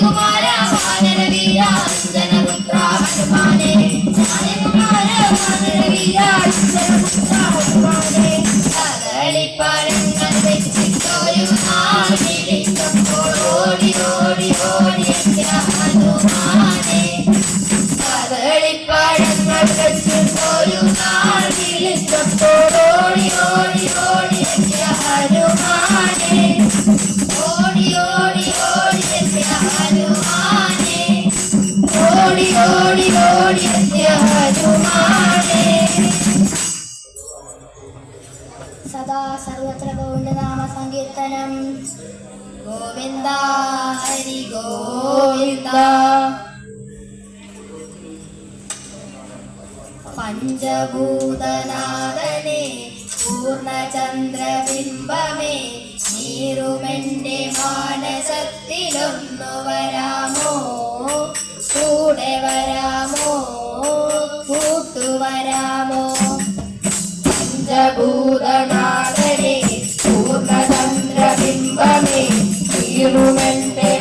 കുമാര വാനരവീര ഓടി ഓടി സദാ സർവത്ര ഗോവിന്ദനാമ സങ്കീർത്തനം ഗോവിന്ദ ഹരി ഗോവിന്ദ. പഞ്ചഭൂതനാഥനെ പൂർണചന്ദ്രബിംബമേ നീറുമെന്റെ മാനസത്തിലൊന്നു വരാമോ? കൂടെ വരാമോ? കൂട്ടുവരാമോ പഞ്ചഭൂതനാഥനെ പൂർണചന്ദ്രബിംബമേ നീറുമെന്റെ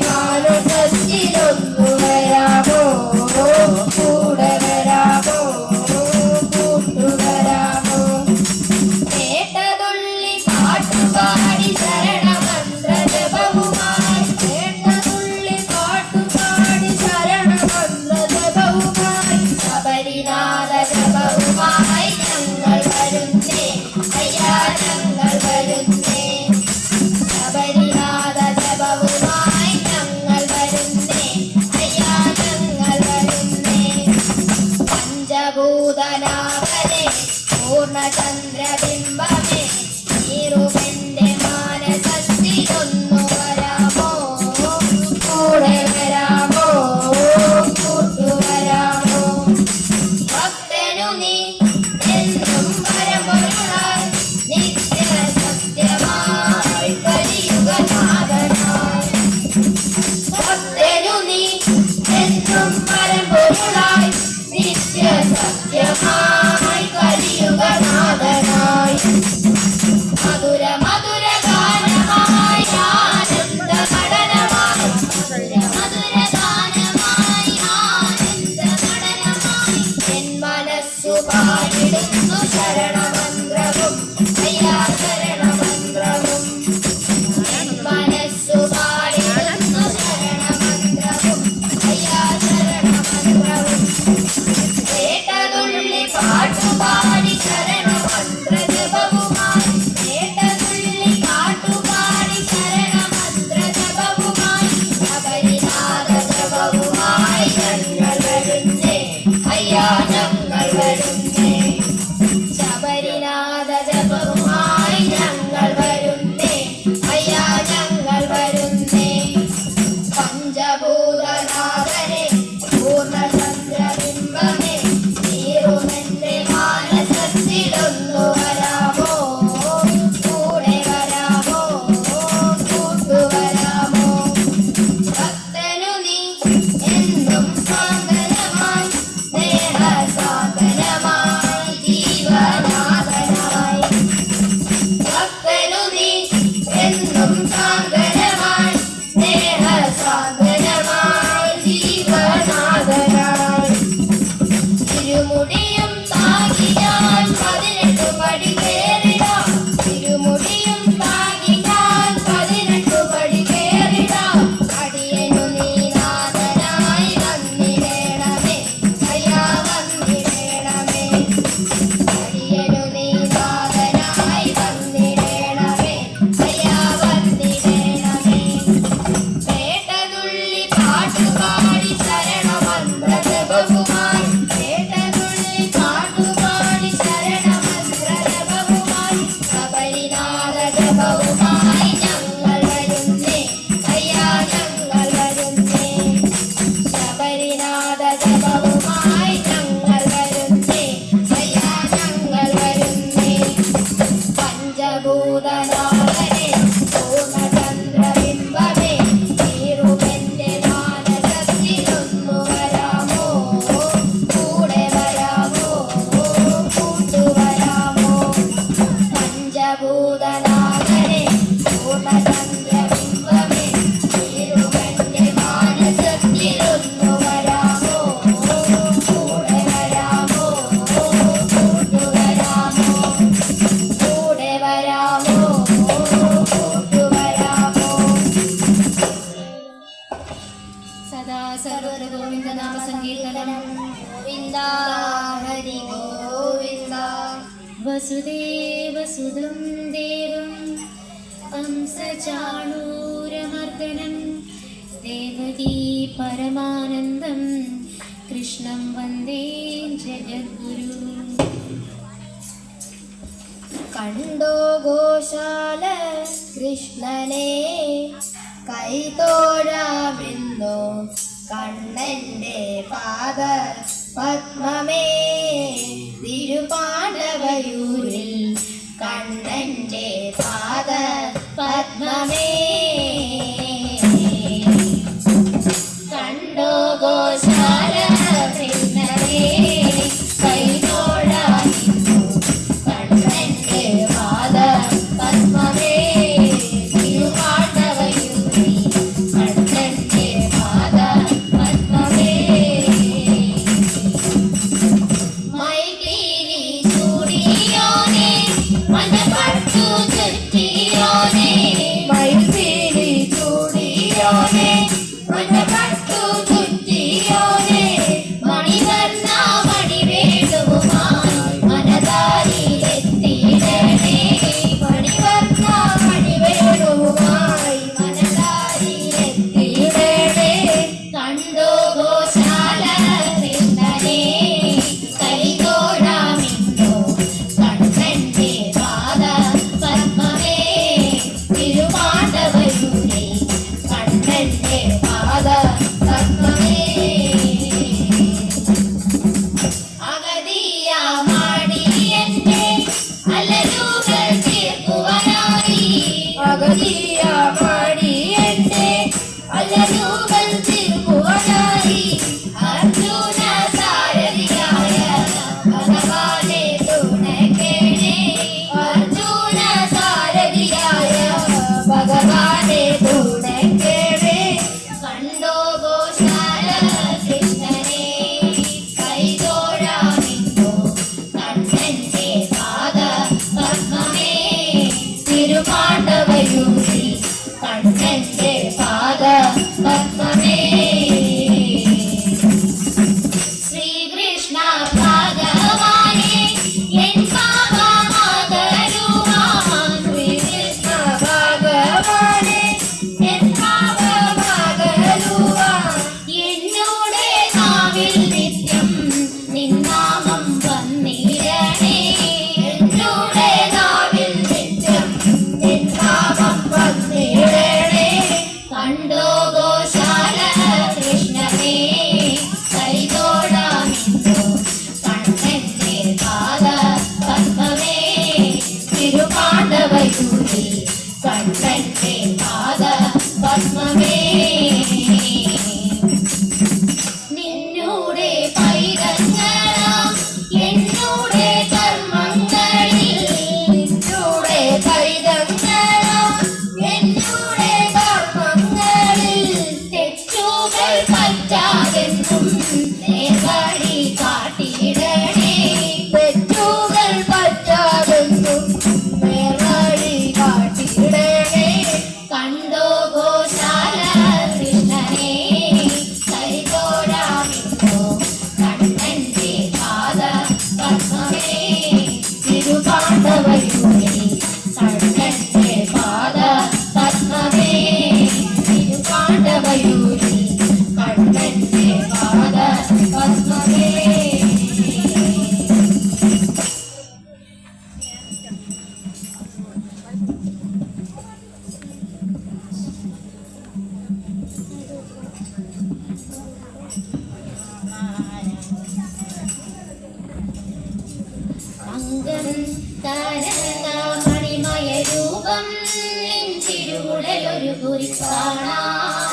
पद्ममे കണ്ണന്റെ പാദ നെഞ്ചിരുടലൊരു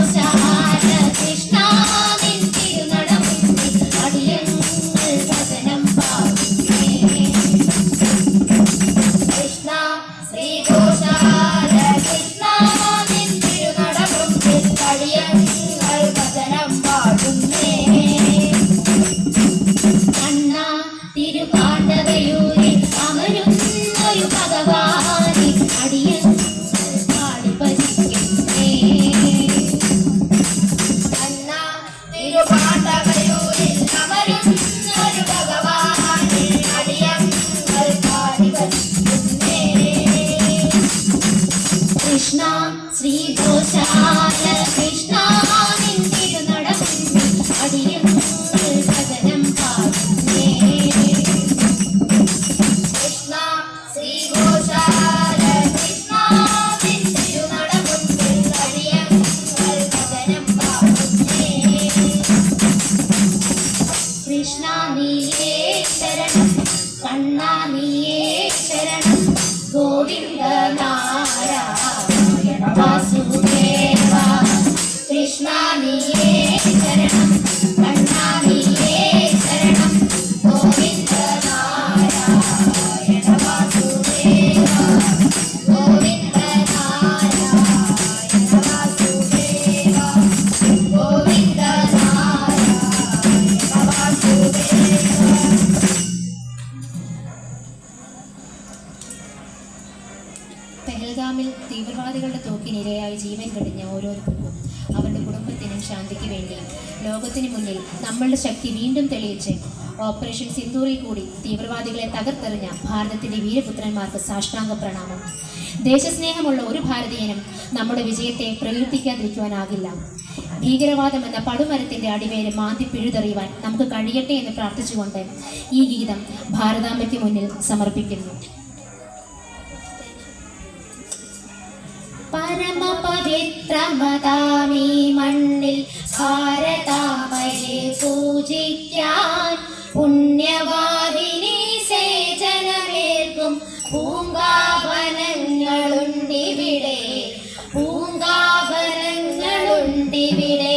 você a deixa ലോകത്തിന് മുന്നിൽ നമ്മളുടെ ശക്തി വീണ്ടും തെളിയിച്ച് ഓപ്പറേഷൻ സിന്ദൂറിൽ കൂടി തീവ്രവാദികളെ തകർത്തെറിഞ്ഞ ഭാരതത്തിന്റെ വീരപുത്രന്മാർക്ക് സാഷ്ടാംഗ പ്രണാമം. ദേശസ്നേഹമുള്ള ഒരു ഭാരതീയനും നമ്മുടെ വിജയത്തെ പ്രകീർത്തിക്കാതിരിക്കുവാനാകില്ല. ഭീകരവാദം എന്ന പടുമരത്തിന്റെ അടിവേര് മാന്തി പിഴുതെറിയുവാൻ നമുക്ക് കഴിയട്ടെ എന്ന് പ്രാർത്ഥിച്ചുകൊണ്ട് ഈ ഗീതം ഭാരതാമ്മയ്ക്ക് മുന്നിൽ സമർപ്പിക്കുന്നു. ചരിത്രമതാമീ മണ്ണിൽ ഭാരതാമയെ പൂജിക്കാൻ പുണ്യവാദിനി സേചനമേൽക്കും. പൂങ്കാഭനങ്ങളുണ്ടിവിടെ പൂങ്കാഭനങ്ങളുണ്ടിവിടെ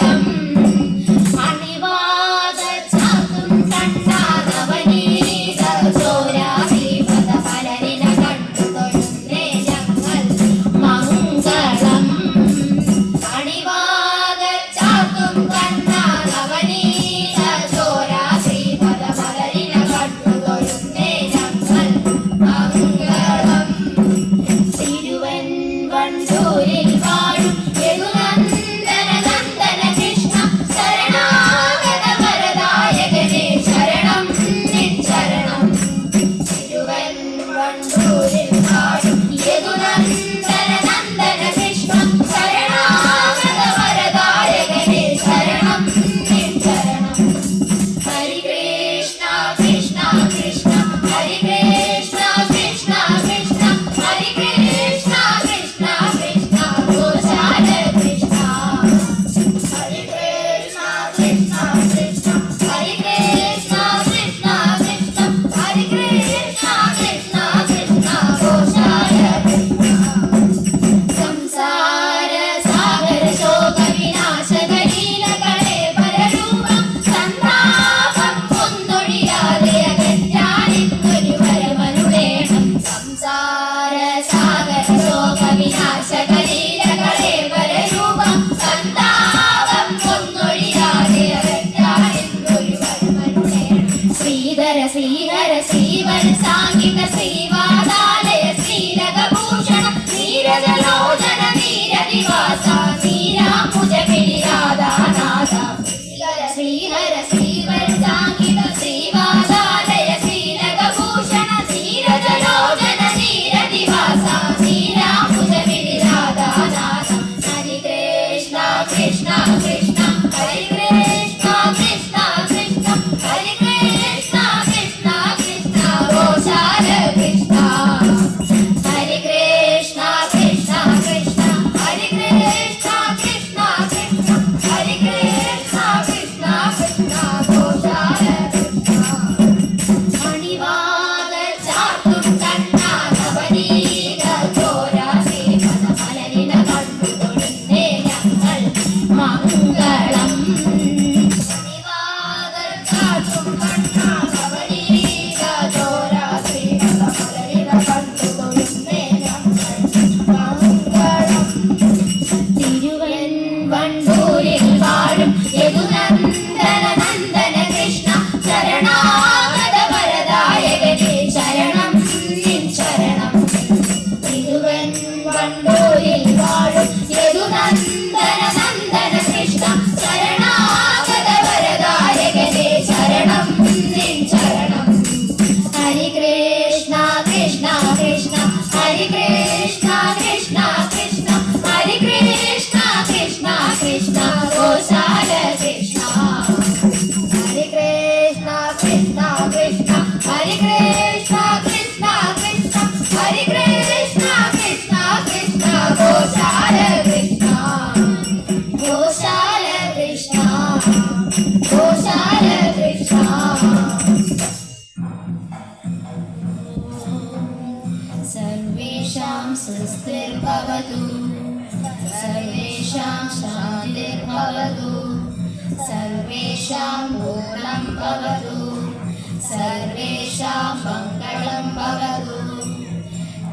तेषां मङ्गलं भवतु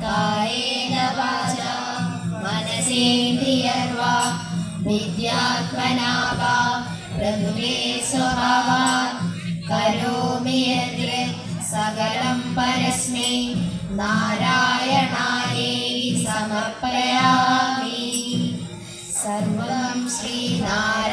कायेन वाचा मनसेन्द्रियर्वा विद्यात्मना वा प्रभुवे स्वभावात् करोमि यद् सकलं परस्मै नारायणायै समर्पयामि सर्वं श्रीनारायण